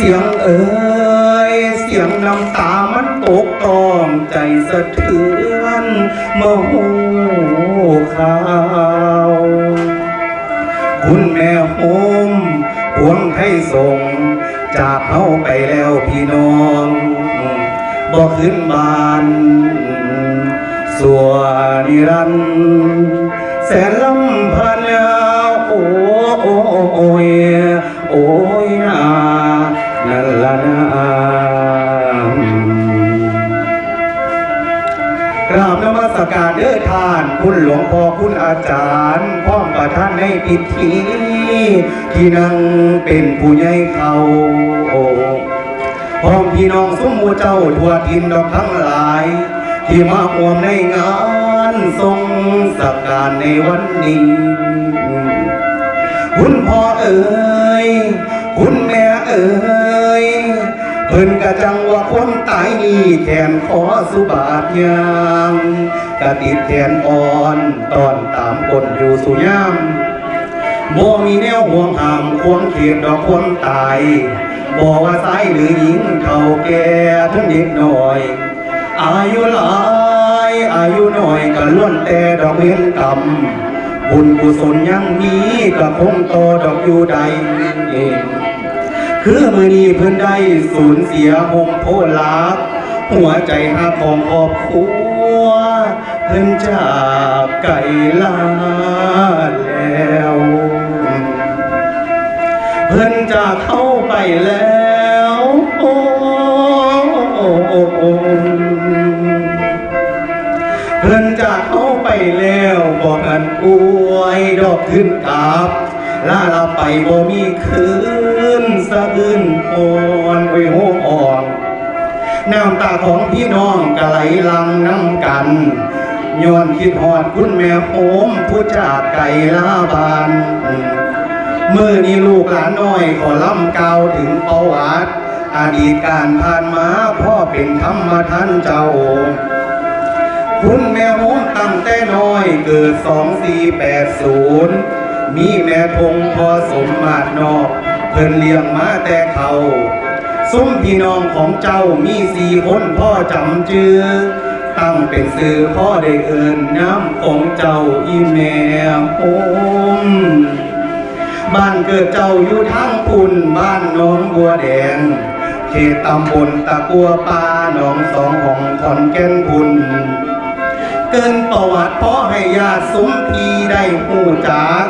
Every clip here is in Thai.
เสียงเอ่ยเสียงน้ำตามันตกตองใจสะเทือนเมื่อหูข่าวคุณแม่โฮมพวงให้ส่ง จากเฮาไปแล้วพี่น้องบอกขึ้นบ้านสัวนิรันแสนลำพันแล้วโอ้โอ้ย กราบนมัสการเด้อท่าน คุณหลวงพ่อคุณอาจารย์พร้อมประท่านในพิธีที่นั่งเป็นผู้ใหญ่เขาพร้อมพี่น้องสมหมูเจ้าทั่วทินดอกทั้งหลาย ที่มาร่วมในงานทรงสักการในวันนี้คุณพ่อเอ๋ยคุณแม่เอ๋ย เพิ่นกะจังว่าคนตายนี่แขนขอสุบาทยางกะติดแขนอ่อนตอนตามคนอยู่สุยามบ่มีแนวห่วงห้ามควงเขียดดอกคนตายบ่ว่าซ้ายหรือหญิงเฒ่าแก่ทั้งเด็กน้อย อายุหลายอายุน้อยก็ล้วนแต่ดอกเวียนกรรมบุญกุศลยังมีก็คงตอดอกอยู่ใดเอง คือมือนี้เพิ่อนได้สูญเสียหงโพลักหัวใจหักของครอบครัวเพิ่อนจากไกลลาแล้ว เพิ่อนจากเข้าไปแล้วเพิ่อนจากเข้าไปแล้วบอกกันอวยดอกขึ้นกาบลาลาไปบ่มีคืน น้ำตาของพี่น้องกะไหลลังน้ำกันย้อนคิดหอดคุณแม่โหมผู้จากไก่ลาบานเมื่อนี้ลูกหลานน้อยขอล้ำกล่าวถึงประวัติอดีตการผ่านมาพ่อเป็นธรรมท่านเจ้า คุณแม่โหมตั้งแต่น้อยเกิด 2480 มีแม่ทงพอสมมาตรนอก เพิ่นเลี้ยงมาแต่เขา ซุ้มพี่น้องของเจ้ามีสี่คนพ่อจำจือตั้งเป็นสื่อพ่อได้เอินน้ำของเจ้าอีแม่โอมบ้านเกิดเจ้าอยู่ทางปุ่นบ้านหน้องบัวแดงเขตตำบลตะกัวปาหนองสองของขอนแก่นพุนเกินประวัติพ่อให้ญาติสมพีได้หูจัก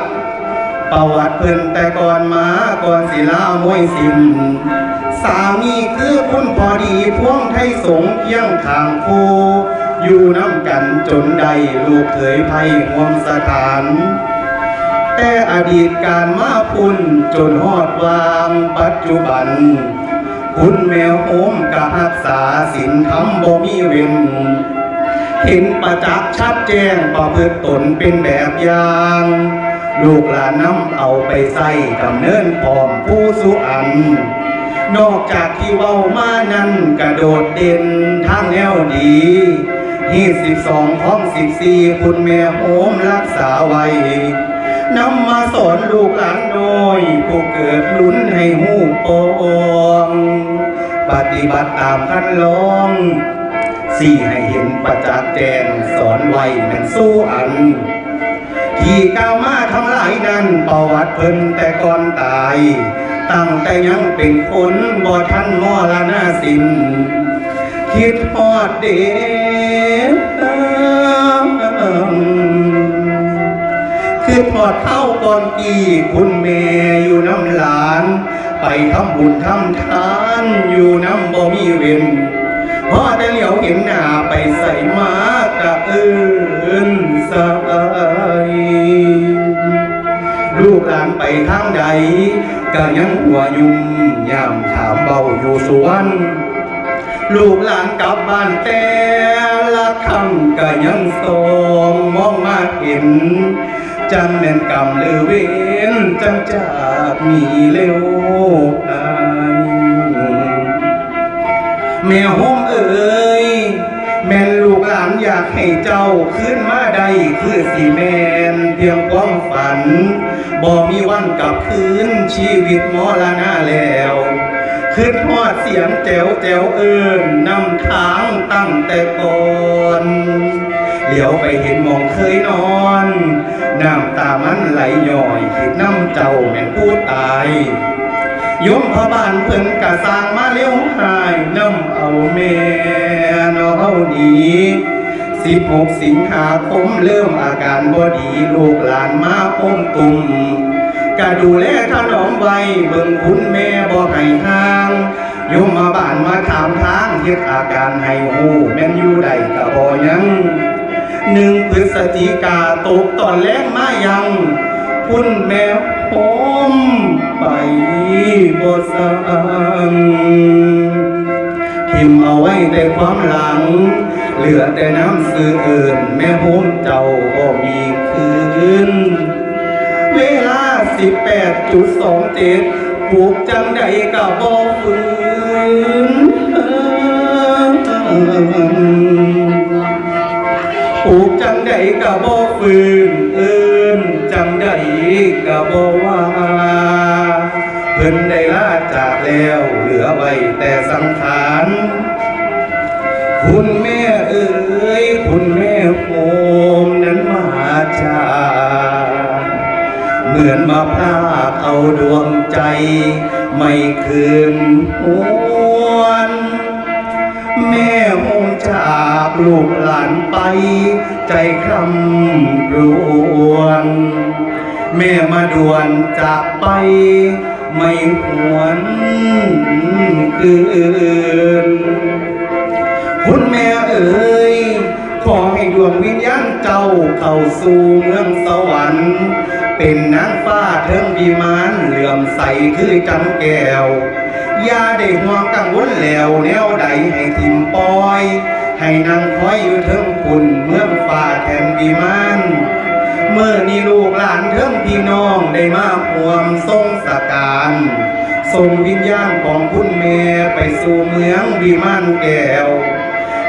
ประวัติเพิ่นแต่ก่อนมาก่อนศิลามวยสินสามีคือคุณพอดีพ่วงไทยสงเคียงข้างคู่อยู่น้ำกันจนได้ลูกเคยไพ่ห่วงสถาน แต่อดีตการมาพุ่นจนฮอดวางปัจจุบัน คุณแมวโอมกะรักษาศีลธรรมบ่มีเว้นเห็นประจักษ์ชัดแจ้งประพฤติตนเป็นแบบอย่าง ลูกหลานนำเอาไปใส่ดำเนินพร้อมผู้สุอัน นอกจากที่เว้ามานั้นกระโดดเด่นทางแนวดีที่สิบสองของสิบสี่คุณแม่โอมรักษาไว้นำมาสอนลูกหลานน้อยผู้เกิดลุ้นให้หูปองปฏิบัติตามขั้นลองสี่ให้เห็นประจักษ์แจงสอนไว้แม่นสู้อัน ที่ก้าวมาทั้งหลายนั้นประวัติเพิ่นแต่ก่อนตาย ตั้งแต่ยังเป็นคนบ่ทันมรณาสินคิดฮอดเด็กคือพอดเข้าก่อนกี่คุณแม่อยู่น้ำหลาน ไปทำบุญทำทานอยู่น้ำบ่มีเวนพอแต่เหลียวเห็นหน้าไปใส่มากระอือ ทางใดก็ยังหัวยุ่มยามถามเบาอยู่สวนลูกหลานกลับบ้านแต่ละคำก็ยังทรงมองมาเห็นจังแม่นกรรมหรือเวนจังจากมีเร็วอายแม่โฮม ให้เจ้าขึ้นมาได้คือสีแมนเพียงความฝัน บ่มีวันกลับคืนชีวิตมรณะแล้วขึ้นทอดเสียงแจ๋วแจ๋วเอิญนำทางตั้งแต่ก่อนเหลียวไปเห็นหมองเคยนอน น้ำตามันไหลย่อยคิดน้ำเจ้าแม่นผู้ตายยมพระบานเพิ่นกะสร้างมาเลี้ยวหายน้ำเอาแม่นอเอานี้ สิบหกสิงหาคมเริ่มอาการบ่ดีลูกหลานมาป้มตุ่มกะดูแลถนอมไว้เบิ่งคุณแม่บ่ให้ห่างโยมมาบ้านมาถามทางเฮ็ดอาการให้ฮู้แม่นอยู่ใดกะบ่ยังหนึ่งพฤศจิกาตกตอนแรกมายังคุณแม่พมไปบ่สังทิมเอาไว้แต่ความหลัง เหลือแต่น้ำสื่ออิ่น แม่โฮมเจ้าก็มีคืน เวลา18.27ปลูกจังใดก็บ่ฟืนปลูกจังใดก็บ่ฟืนเอิ้นจังใดก็บ่ว่าเพิ่นได้ลาจากแล้วเหลือไว้แต่สังขารำรวนแม่มาด่วนจากไป ไม่หวนคืนคุณแม่เอ๋ยขอให้ดวงวิญญาณเจ้าเข้าสู่เมืองสวรรค์ เป็นนางฟ้าเทิงวิมานเหลื่อมใสคือจำแก้ว อย่าได้ห่วงกังวลแล้วแนวใดให้ทิมปอย ให้นางคอยอยู่เทิงคุณเมืองฟ้าแทนวิมานเมื่อนี้ลูกหลานเทิงพี่น้องได้มาห่วมทรงสการส่งวิญญาณของคุณแม่ไปสู่เมืองวิมานแก้ว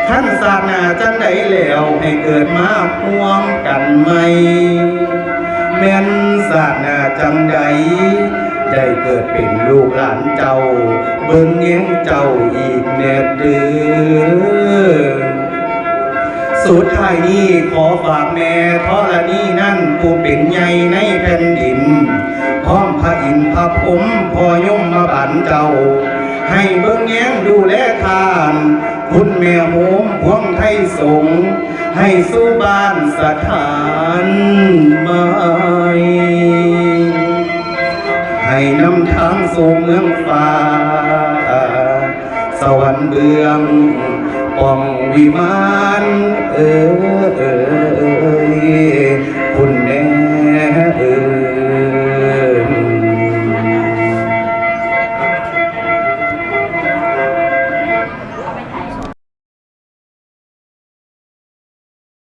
ท่านศาสนาจังไดแล้วให้เกิดมาพวมกันไหมแม่นศาสนาจังใดได้เกิดเป็นลูกหลานเจ้า เบิ่งเงี้ยงเจ้าอีกแน่เดือ สุดท้ายนี้ขอฝากแม่ธรณีนั่นผู้เป็นใหญ่ในแผ่นดิน พร้อมพระอินทร์พระพรหมพอยมมาบานเจ้า ให้เบิ่งแย้งดูแลทาน คุณแม่โหมพวงไทยสง ให้สู่บ้านสถานใหม่ให้นำทางสู่เมืองฟ้า สวรรค์เบื้องป่องวิมาน เอ่